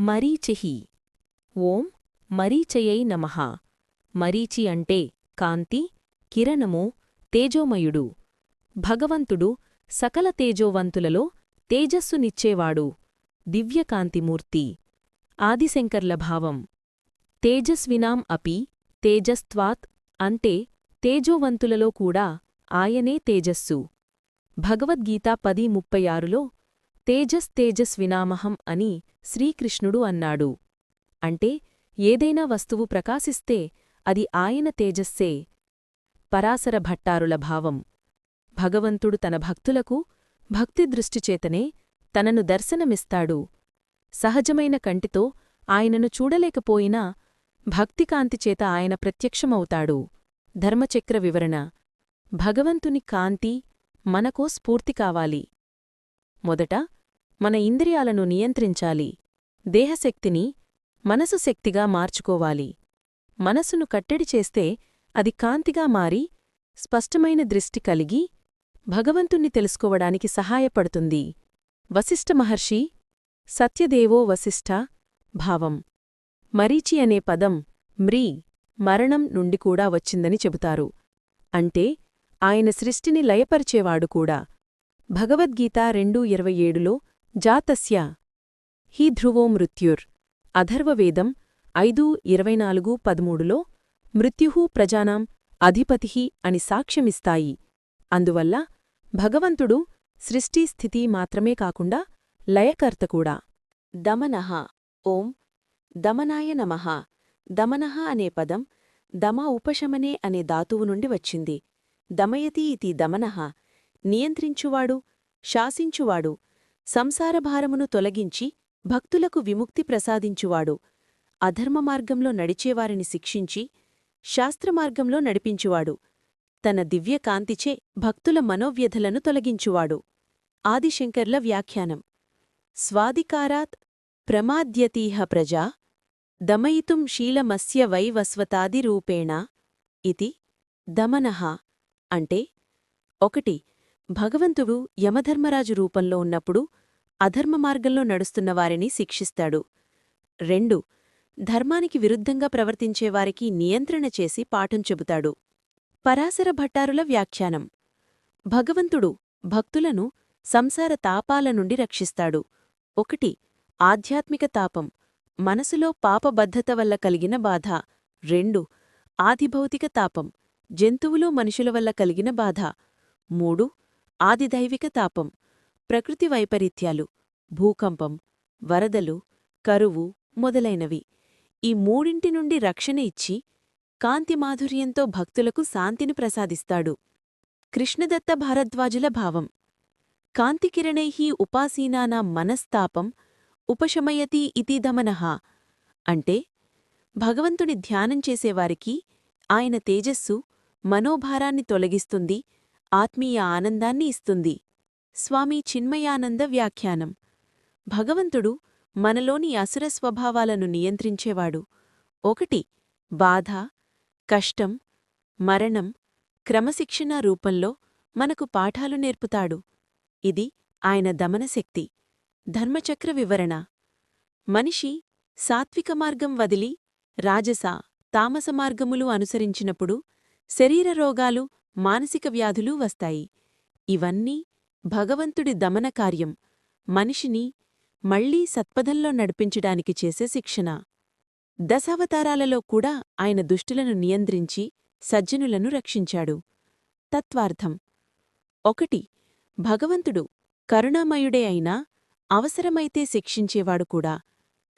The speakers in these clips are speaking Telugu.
మరీచిహి. ఓం మరీచయై నమః. మరీచి అంటే కాంతి కిరణము తేజోమయుడు. భగవంతుడు సకల తేజోవంతులలో తేజస్సునిచ్చేవాడు. దివ్యకాంతిమూర్తి. ఆదిశంకర్ల భావం. తేజస్వినాం అపి తేజస్త్వాత్ అంటే తేజోవంతులలో కూడా ఆయనే తేజస్సు. భగవద్గీత పది ముప్పై ఆరులో తేజస్ తేజస్ వినామహం అని శ్రీకృష్ణుడు అన్నాడు. అంటే ఏదైనా వస్తువు ప్రకాశిస్తే అది ఆయన తేజస్సే. పరాసర భట్టారుల భావం. భగవంతుడు తన భక్తులకు భక్తిదృష్టిచేతనే తనను దర్శనమిస్తాడు. సహజమైన కంటితో ఆయనను చూడలేకపోయినా భక్తికాంతిచేత ఆయన ప్రత్యక్షమవుతాడు. ధర్మచక్ర వివరణ. భగవంతుని కాంతి మనకో స్ఫూర్తి కావాలి. మొదట మన ఇంద్రియాలను నియంత్రించాలి. దేహశక్తిని మనసు శక్తిగా మార్చుకోవాలి. మనసును కట్టడి చేస్తే అది కాంతిగా మారి స్పష్టమైన దృష్టి కలిగి భగవంతుణ్ణి తెలుసుకోవడానికి సహాయపడుతుంది. వశిష్ఠ మహర్షి సత్యదేవో వశిష్ఠ భావం. మరీచి అనే పదం మ్రీ మరణం నుండి కూడా వచ్చిందని చెబుతారు. అంటే ఆయన సృష్టిని లయపరిచేవాడు కూడా. భగవద్గీత రెండు ఇరవై ఏడులో జాతస్య. హి ధ్రువో మృత్యుర్. అధర్వవేదం ఐదు ఇరవై నాలుగు పదమూడులో మృత్యుహూ ప్రజానాం అధిపతిహి అని సాక్ష్యమిస్తాయి. అందువల్ల భగవంతుడు సృష్టి స్థితి మాత్రమే కాకుండా లయకర్త కూడా. దమనః. ఓం. దమనాయ నమః. దమనః అనే పదం దమ ఉపశమనే అనే ధాతువు నుండి వచ్చింది. దమయతి ఇతి దమనః. నియంత్రించువాడు శాసించువాడు సంసారభారమును తొలగించి భక్తులకు విముక్తి ప్రసాదించువాడు. అధర్మ మార్గంలో నడిచేవారిని శిక్షించి శాస్త్రమార్గంలో నడిపించువాడు. తన దివ్యకాంతిచే భక్తుల మనోవ్యధలను తొలగించువాడు. ఆదిశంకర్ల వ్యాఖ్యానం. స్వాదికారాత్ ప్రమాద్యతీహ ప్రజా దమయితుం శీలమస్య వైవస్వతాదిరూపేణ ఇతి దమనః. అంటే ఒకటి భగవంతుడు యమధర్మరాజు రూపంలో ఉన్నప్పుడు అధర్మ మార్గంలో నడుస్తున్న వారిని శిక్షిస్తాడు. రెండు ధర్మానికి విరుద్ధంగా ప్రవర్తించేవారికి నియంత్రణ చేసి పాఠం చెబుతాడు. పరాశర భట్టారుల వ్యాఖ్యానం. భగవంతుడు భక్తులను సంసార తాపాల నుండి రక్షిస్తాడు. ఒకటి ఆధ్యాత్మిక తాపం. మనసులో పాపబద్ధత వల్ల కలిగిన బాధ. రెండు ఆదిభౌతిక తాపం. జంతువులు మనుషుల వల్ల కలిగిన బాధ. మూడు ఆదిదైవిక తాపం. ప్రకృతి వైపరీత్యాలు భూకంపం వరదలు కరువు మొదలైనవి. ఈ మూడింటి నుండి రక్షణ ఇచ్చి కాంతి మాధుర్యంతో భక్తులకు శాంతిని ప్రసాదిస్తాడు. కృష్ణదత్త భారద్వాజుల భావం. కాంతికిరణై ఉపాసీనానాం మనస్తాపం ఉపశమయతి ఇతి దమనః అంటే భగవంతుని ధ్యానం చేసేవారికి ఆయన తేజస్సు మనోభారాన్ని తొలగిస్తుంది ఆత్మీయ ఆనందాన్ని ఇస్తుంది. స్వామి చిన్మయానంద వ్యాఖ్యానం. భగవంతుడు మనలోని అసుర స్వభావాలను నియంత్రించేవాడు. ఒకటి బాధ కష్టం మరణం క్రమశిక్షణ రూపంలో మనకు పాఠాలు నేర్పుతాడు. ఇది ఆయన దమనశక్తి. ధర్మచక్ర వివరణ. మనిషి సాత్విక మార్గం వదిలి రాజస తామస మార్గములు అనుసరించినప్పుడు శరీర రోగాలు మానసిక వ్యాధులు వస్తాయి. ఇవన్నీ భగవంతుడి దమనకార్యం మనిషిని మళ్ళీ సత్పథంలో నడిపించడానికి చేసే శిక్షణ. దశావతారాలలో కూడా ఆయన దుష్టులను నియంత్రించి సజ్జనులను రక్షించాడు. తత్వార్థం. ఒకటి. భగవంతుడు కరుణామయుడే అయినా అవసరమైతే శిక్షించేవాడు కూడా.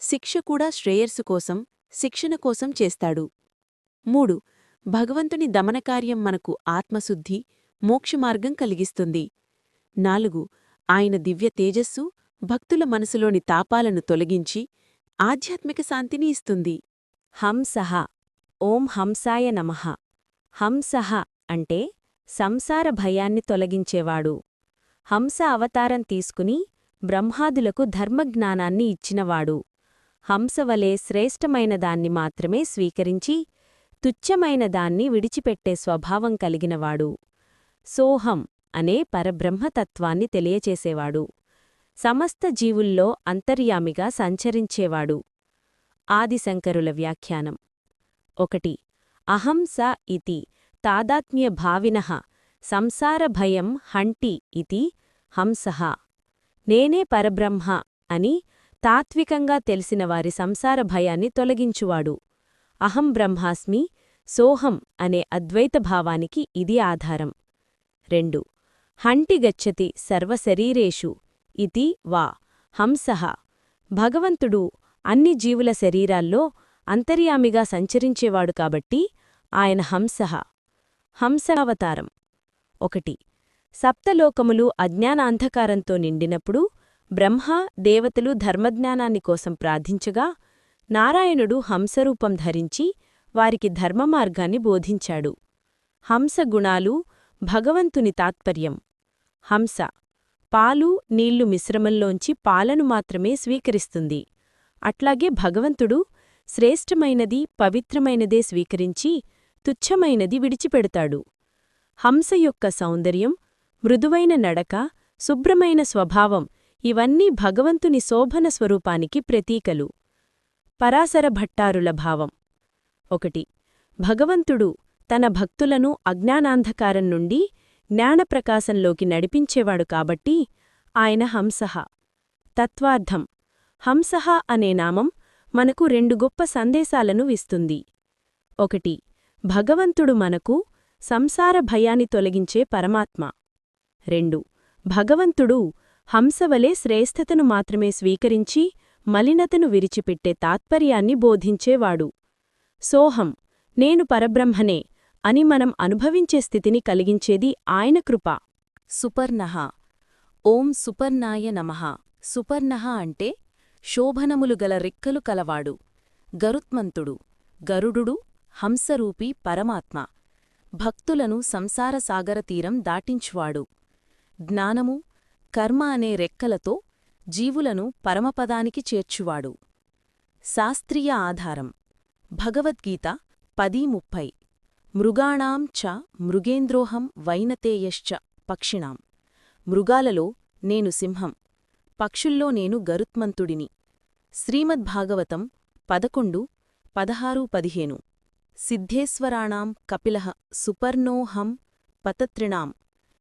శిక్ష కూడా శ్రేయస్సు కోసం శిక్షణ కోసం చేస్తాడు. మూడు. భగవంతుని దమనకార్యం మనకు ఆత్మశుద్ధి మోక్షమార్గం కలిగిస్తుంది. నాలుగు. ఆయన దివ్య తేజస్సు భక్తుల మనసులోని తాపాలను తొలగించి ఆధ్యాత్మిక శాంతిని ఇస్తుంది. హంసహ. ఓం హంసాయ నమః. హంసహ అంటే సంసార భయాన్ని తొలగించేవాడు. హంస అవతారం తీసుకుని బ్రహ్మాదులకు ధర్మజ్ఞానాన్ని ఇచ్చినవాడు. హంసవలే శ్రేష్టమైన దాన్ని మాత్రమే స్వీకరించి తుచ్చమైన దాన్ని విడిచిపెట్టే స్వభావం కలిగినవాడు. సోహం. అనే పరబ్రహ్మతత్వాన్ని తెలియచేసేవాడు. సమస్త జీవుల్లో అంతర్యామిగా సంచరించేవాడు. ఆదిశంకరుల వ్యాఖ్యానం. ఒకటి. అహం స ఇతి తాదాత్మ్యభావినః సంసారభయం హంటి ఇతి హంస. నేనే పరబ్రహ్మ అని తాత్వికంగా తెలిసిన వారి సంసార భయాన్ని తొలగించువాడు. అహం బ్రహ్మాస్మి సోహం అనే అద్వైత భావానికి ఇది ఆధారం. రెండు. హంటి గచ్చతి సర్వశరీరేషు ఇతి వా హంసః. భగవంతుడు అన్ని జీవుల శరీరాల్లో అంతర్యామిగా సంచరించేవాడు కాబట్టి ఆయన హంస. హంసావతారం ఒకటి. సప్తలోకములు అజ్ఞానాంధకారంతో నిండినప్పుడు బ్రహ్మ దేవతలు ధర్మజ్ఞానాన్ని కోసం ప్రార్థించగా నారాయణుడు హంసరూపం ధరించి వారికి ధర్మమార్గాన్ని బోధించాడు. హంస గుణాలు భగవంతుని తాత్పర్యం. హంస. పాలు నీళ్ళు మిశ్రమంలోంచి పాలను మాత్రమే స్వీకరిస్తుంది. అట్లాగే భగవంతుడు శ్రేష్టమైనది పవిత్రమైనదే స్వీకరించి తుచ్చమైనది విడిచిపెడతాడు. హంస యొక్క సౌందర్యం మృదువైన నడక శుభ్రమైన స్వభావం ఇవన్నీ భగవంతుని శోభన స్వరూపానికి ప్రతీకలు. పరాశర భట్టారుల భావం. ఒకటి. భగవంతుడు తన భక్తులను అజ్ఞానాంధకారం నుండి జ్ఞానప్రకాశంలోకి నడిపించేవాడు కాబట్టి ఆయన హంసహ. తత్వార్థం. హంసహ అనే నామం మనకు రెండు గొప్ప సందేశాలను ఇస్తుంది. ఒకటి భగవంతుడు మనకు సంసార భయాన్ని తొలగించే పరమాత్మ. రెండు భగవంతుడు హంసవలే శ్రేష్ఠతను మాత్రమే స్వీకరించి మలినతను విరిచిపెట్టే తాత్పర్యాన్ని బోధించేవాడు. సోహం. నేను పరబ్రహ్మనే. అని మనం అనుభవించే స్థితిని కలిగించేది ఆయన కృప. సుపర్ణః. ఓం సుపర్ణాయ నమః. సుపర్ణః అంటే శోభనములు గల రెక్కలు కలవాడు గరుత్మంతుడు గరుడు హంసరూపి పరమాత్మ. భక్తులను సంసార సాగర తీరం దాటించువాడు. జ్ఞానము కర్మ అనే రెక్కలతో జీవులను పరమపదానికి చేర్చువాడు. శాస్త్రీయ ఆధారం. భగవద్గీత పది ముప్పై. మృగాణాం చ మృగేంద్రోహం వైనతేయశ్చ పక్షిణాం. మృగాలలో నేను సింహం. పక్షుల్లో నేను గరుత్మంతుడిని. శ్రీమద్భాగవతం పదకొండు పదహారు పదిహేను. సిద్ధేశ్వరాణాం కపిలః సుపర్ణోహం పతత్రిణాం.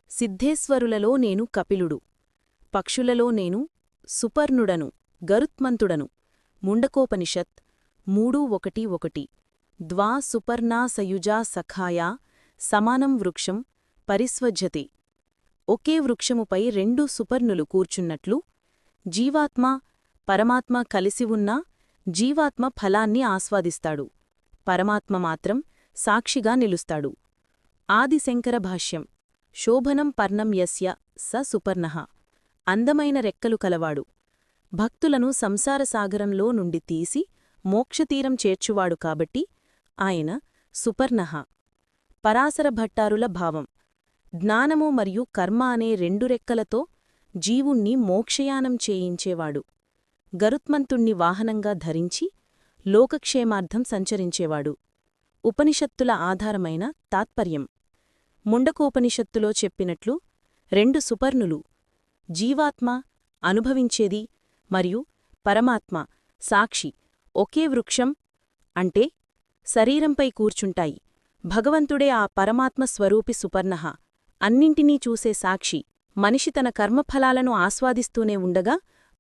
సిద్ధేశ్వరులలో నేను కపిలుడు. పక్షులలో నేను సుపర్ణుడను గరుత్మంతుడను. ముండకోపనిషత్ మూడు ఒకటి ఒకటి. ద్వా సుపర్ణా సయుజా సఖాయా సమానం వృక్షం పరిస్వజ్యతే ఒకే వృక్షముపై రెండు సుపర్ణులు కూర్చున్నట్లు జీవాత్మ పరమాత్మ కలిసి ఉన్నా జీవాత్మ ఫలాన్ని ఆస్వాదిస్తాడు. పరమాత్మ మాత్రం సాక్షిగా నిలుస్తాడు. ఆదిశంకర భాష్యం. శోభనం పర్ణం యస్య స సుపర్ణ. అందమైన రెక్కలు కలవాడు. భక్తులను సంసారసాగరంలో నుండి తీసి మోక్షతీరం చేర్చువాడు కాబట్టి ఆయన సుపర్ణహ. పరాశర భట్టారుల భావం. జ్ఞానము మరియు కర్మ అనే రెండు రెక్కలతో జీవుణ్ణి మోక్షయానం చేయించేవాడు. గరుత్మంతుణ్ణి వాహనంగా ధరించి లోకక్షేమార్థం సంచరించేవాడు. ఉపనిషత్తుల ఆధారమైన తాత్పర్యం. ముండకోపనిషత్తులో చెప్పినట్లు రెండు సుపర్ణులు జీవాత్మ అనుభవించేది మరియు పరమాత్మ సాక్షి ఒకే వృక్షం అంటే శరీరంపై కూర్చుంటాయి. భగవంతుడే ఆ పరమాత్మ స్వరూపి సుపర్ణః. అన్నింటినీ చూసే సాక్షి మనిషి తన కర్మఫలాలను ఆస్వాదిస్తూనే ఉండగా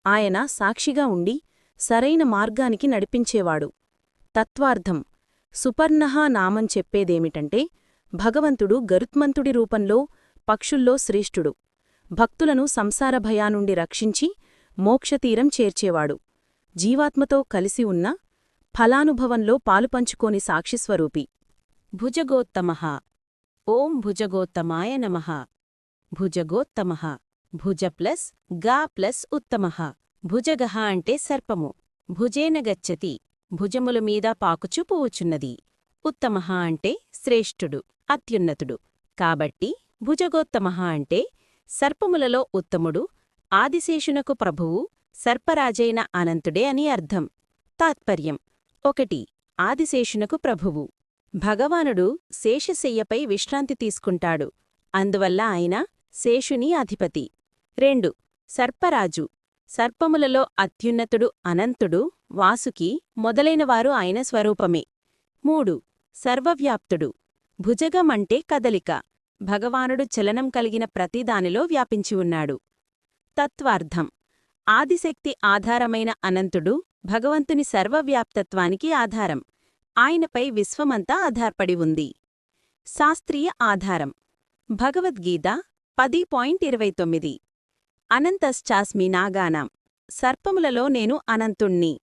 ఆయన సాక్షిగా ఉండి సరైన మార్గానికి నడిపించేవాడు. తత్వార్థం. సుపర్ణః నామం చెప్పేదేమిటంటే భగవంతుడు గరుత్మంతుడి రూపంలో పక్షుల్లో శ్రేష్ఠుడు. భక్తులను సంసార భయానుండి రక్షించి మోక్షతీరం చేర్చేవాడు. జీవాత్మతో కలిసి ఉన్న ఫలానుభవంలో పాలుపంచుకోని సాక్షిస్వరూపి. భుజగోత్తమః. ఓం భుజగోత్తమాయ నమః. భుజగోత్తమః. భుజ ప్లస్గా ప్లస్ ఉత్తమ. భుజగః అంటే సర్పము. భుజేన గచ్చతి. భుజముల మీద పాకుచు పోవుచున్నది. ఉత్తమ అంటే శ్రేష్ఠుడు అత్యున్నతుడు. కాబట్టి భుజగోత్తమః అంటే సర్పములలో ఉత్తముడు ఆదిశేషునకు ప్రభువు సర్పరాజైన అనంతుడే అని అర్థం. తాత్పర్యం. ఒకటి. ఆదిశేషునకు ప్రభువు. భగవానుడు శేషశయ్యపై విశ్రాంతి తీసుకుంటాడు. అందువల్ల ఆయన శేషుని అధిపతి. రెండు. సర్పరాజు. సర్పములలో అత్యున్నతుడు అనంతుడు వాసుకి మొదలైనవారు ఆయన స్వరూపమే. మూడు. సర్వవ్యాప్తుడు. భుజగమంటే కదలిక. భగవానుడు చలనం కలిగిన ప్రతిదానిలో వ్యాపించి ఉన్నాడు. తత్వార్థం. ఆదిశక్తి ఆధారమైన అనంతుడు భగవంతుని సర్వవ్యాప్తత్వానికి ఆధారం. ఆయనపై విశ్వమంతా ఆధారపడి ఉంది. శాస్త్రీయ ఆధారం. భగవద్గీత పది పాయింట్ ఇరవై తొమ్మిది. అనంతశ్చాస్మి నాగానాం. సర్పములలో నేను అనంతుణ్ణి.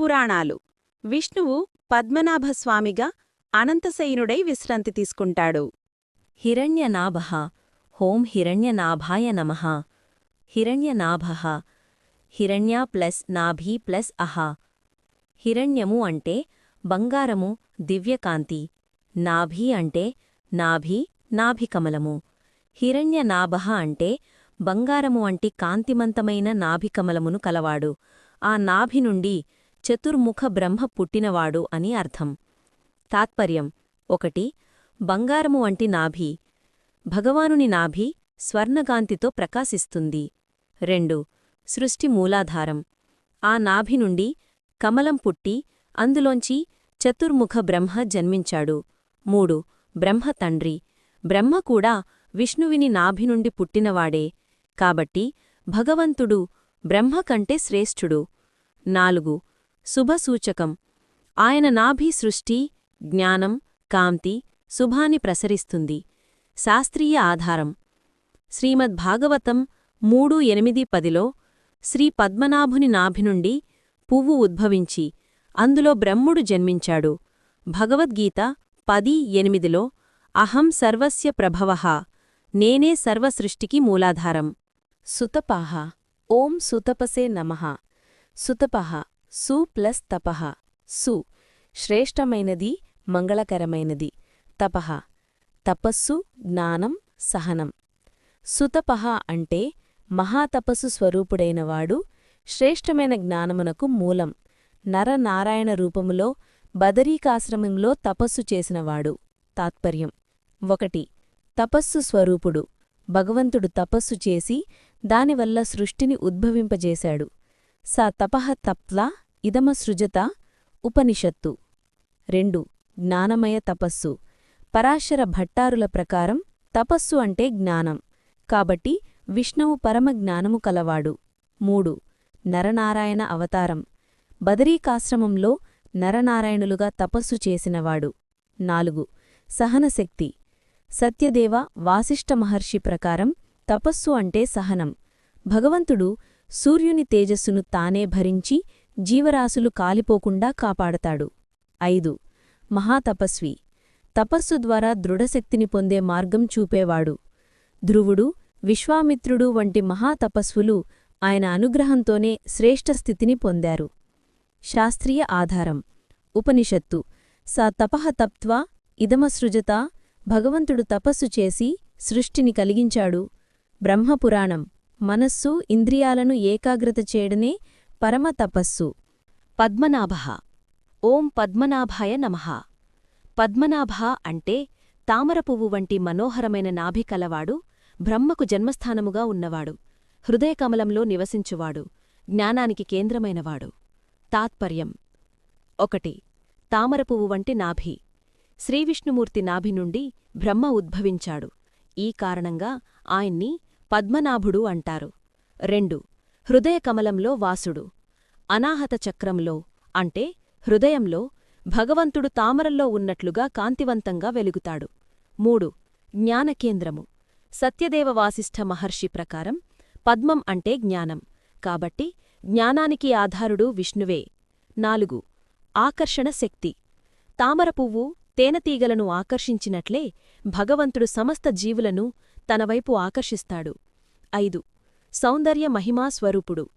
పురాణాలు. విష్ణువు పద్మనాభస్వామిగా అనంతశయనుడై విశ్రాంతి తీసుకుంటాడు. హిరణ్యనాభ. హోం హిరణ్యనాభాయ నమః. హిరణ్యనాభః. హిరణ్య ప్లస్ నాభి ప్లస్ అహా. హిరణ్యము అంటే బంగారము దివ్యకాంతి. నాభి అంటే నాభి నాభికమలము. హిరణ్య నాభ అంటే బంగారము వంటి కాంతిమంతమైన నాభికమలమును కలవాడు. ఆ నాభి నుండి చతుర్ముఖ బ్రహ్మ పుట్టినవాడు అని అర్థం. తాత్పర్యం. ఒకటి బంగారము వంటి నాభి. భగవానుని నాభి స్వర్ణకాంతితో ప్రకాశిస్తుంది. రెండు సృష్టి మూలాధారం. ఆ నాభి నుండి కమలం పుట్టి అందులోంచి చతుర్ముఖ బ్రహ్మ జన్మించాడు. మూడు. బ్రహ్మ తండ్రి. బ్రహ్మ కూడా విష్ణువిని నాభి నుండి పుట్టినవాడే. కాబట్టి భగవంతుడు బ్రహ్మ కంటే శ్రేష్ఠుడు. నాలుగు. శుభసూచకం ఆయన నాభి సృష్టి జ్ఞానం కాంతి శుభాని ప్రసరిస్తుంది. శాస్త్రీయ ఆధారం. శ్రీమద్భాగవతం మూడు ఎనిమిది పదిలో శ్రీ పద్మనాభుని నాభి నుండి పువ్వు ఉద్భవించి అందులో బ్రహ్ముడు జన్మించాడు. భగవద్గీత పది ఎనిమిదిలో అహం సర్వస్య ప్రభవః నేనే సర్వసృష్టికి మూలాధారం. సుతపాహ ఓం సుతపసే నమః. సుతపహ సు ప్లస్ తపః. సు శ్రేష్టమైనది మంగళకరమైనది. తపః తపస్సు జ్ఞానం సహనం. సుతపహ అంటే మహాతపస్సు స్వరూపుడైనవాడు శ్రేష్టమైన జ్ఞానమునకు మూలం. నరనారాయణ రూపములో బదరీకాశ్రమంలో తపస్సు చేసినవాడు. తాత్పర్యం. ఒకటి. తపస్సు స్వరూపుడు. భగవంతుడు తపస్సు చేసి దానివల్ల సృష్టిని ఉద్భవింపజేశాడు. స తపః తప్లా ఇదమసృజత ఉపనిషత్తు. రెండు. జ్ఞానమయ తపస్సు. పరాశర భట్టారుల ప్రకారం తపస్సు అంటే జ్ఞానం. కాబట్టి విష్ణువు పరమ జ్ఞానము కలవాడు. మూడు. నరనారాయణ అవతారం. బదరీకాశ్రమంలో నరనారాయణులుగా తపస్సు చేసినవాడు. నాలుగు. సహనశక్తి. సత్యదేవ వాసిష్ఠ మహర్షి ప్రకారం తపస్సు అంటే సహనం. భగవంతుడు సూర్యుని తేజస్సును తానే భరించి జీవరాశులు కాలిపోకుండా కాపాడతాడు. ఐదు. మహాతపస్వి. తపస్సు ద్వారా దృఢశక్తిని పొందే మార్గం చూపేవాడు. ధ్రువుడు విశ్వామిత్రుడు వంటి మహాతపస్వులు ఆయన అనుగ్రహంతోనే శ్రేష్ఠ స్థితిని పొందారు. శాస్త్రీయ ఆధారం. ఉపనిషత్తు. స తపహ తప్త్వా ఇదమసృజత భగవంతుడు తపస్సు చేసి సృష్టిని కలిగించాడు. బ్రహ్మపురాణం. మనస్సు ఇంద్రియాలను ఏకాగ్రత చేయడనే పరమ తపస్సు. పద్మనాభ. ఓం పద్మనాభాయ నమః. పద్మనాభ అంటే తామరపువ్వు వంటి మనోహరమైన నాభి కలవాడు బ్రహ్మకు జన్మస్థానముగా ఉన్నవాడు. హృదయకమలంలో నివసించువాడు. జ్ఞానానికి కేంద్రమైనవాడు. తాత్పర్యం. ఒకటి. తామరపువ్వు వంటి నాభి. శ్రీవిష్ణుమూర్తి నాభి నుండి బ్రహ్మ ఉద్భవించాడు. ఈ కారణంగా ఆయన్ని పద్మనాభుడు అంటారు. రెండు. హృదయకమలంలో వాసుడు. అనాహత చక్రంలో అంటే హృదయంలో భగవంతుడు తామరల్లో ఉన్నట్లుగా కాంతివంతంగా వెలుగుతాడు. మూడు. జ్ఞానకేంద్రము. సత్యదేవ వాసిష్ఠ మహర్షి ప్రకారం పద్మం అంటే జ్ఞానం. కాబట్టి జ్ఞానానికి ఆధారుడు విష్ణువే. నాలుగు. ఆకర్షణ శక్తి. తామరపువ్వు తేనెతీగలను ఆకర్షించినట్లే భగవంతుడు సమస్త జీవులను తనవైపు ఆకర్షిస్తాడు. ఐదు. సౌందర్య మహిమా స్వరూపుడు.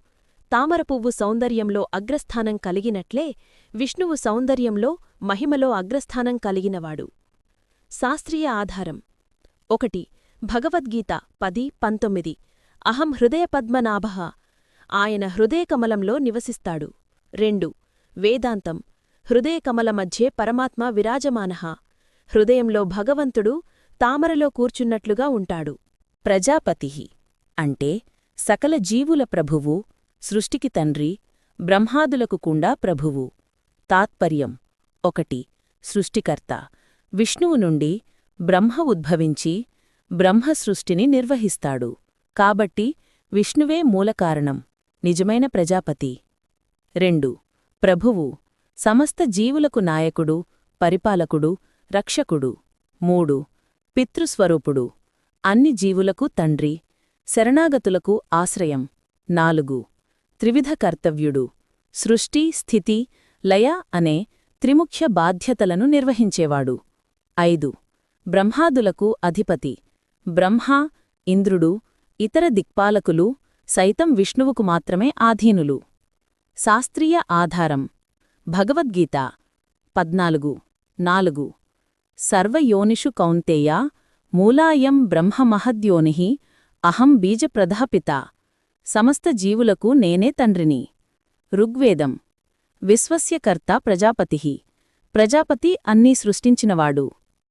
తామరపువ్వు సౌందర్యంలో అగ్రస్థానం కలిగినట్లే విష్ణువు సౌందర్యంలో మహిమలో అగ్రస్థానం కలిగినవాడు. శాస్త్రీయ ఆధారం. ఒకటి. భగవద్గీత పది పంతొమ్మిది. అహం హృదయపద్మనాభ ఆయన హృదయకమలంలో నివసిస్తాడు. రెండు. వేదాంతం. హృదయకమల మధ్యే పరమాత్మ విరాజమానః. హృదయంలో భగవంతుడు తామరలో కూర్చున్నట్లుగా ఉంటాడు. ప్రజాపతి. అంటే సకల జీవుల ప్రభువు సృష్టికి తండ్రి బ్రహ్మాదులకు కూడా ప్రభువు. తాత్పర్యం. ఒకటి. సృష్టికర్త. విష్ణువు నుండి బ్రహ్మ ఉద్భవించి బ్రహ్మ సృష్టిని నిర్వహిస్తాడు. కాబట్టి విష్ణువే మూలకారణం. నిజమైన ప్రజాపతి. రెండు. ప్రభువు. సమస్త జీవులకు నాయకుడు పరిపాలకుడు రక్షకుడు. మూడు. పితృస్వరూపుడు. అన్ని జీవులకు తండ్రి. శరణాగతులకు ఆశ్రయం. నాలుగు. త్రివిధ కర్తవ్యుడు. సృష్టి స్థితి లయ అనే త్రిముఖ్య బాధ్యతలను నిర్వహించేవాడు. ఐదు. బ్రహ్మాదులకు అధిపతి. బ్రహ్మ ఇంద్రుడు ఇతర దిక్పాలకులు సైతం విష్ణువుకు మాత్రమే ఆధీనులు. శాస్త్రీయ ఆధారం. భగవద్గీత పద్నాలుగు నాలుగు. సర్వయోనిషు కౌంతేయ మూలాయం బ్రహ్మమహద్యోనిహి అహం బీజప్రధాపిత సమస్త జీవులకు నేనే తండ్రిని. ఋగ్వేదం. విశ్వస్యకర్త ప్రజాపతి. ప్రజాపతి అన్నీ సృష్టించినవాడు.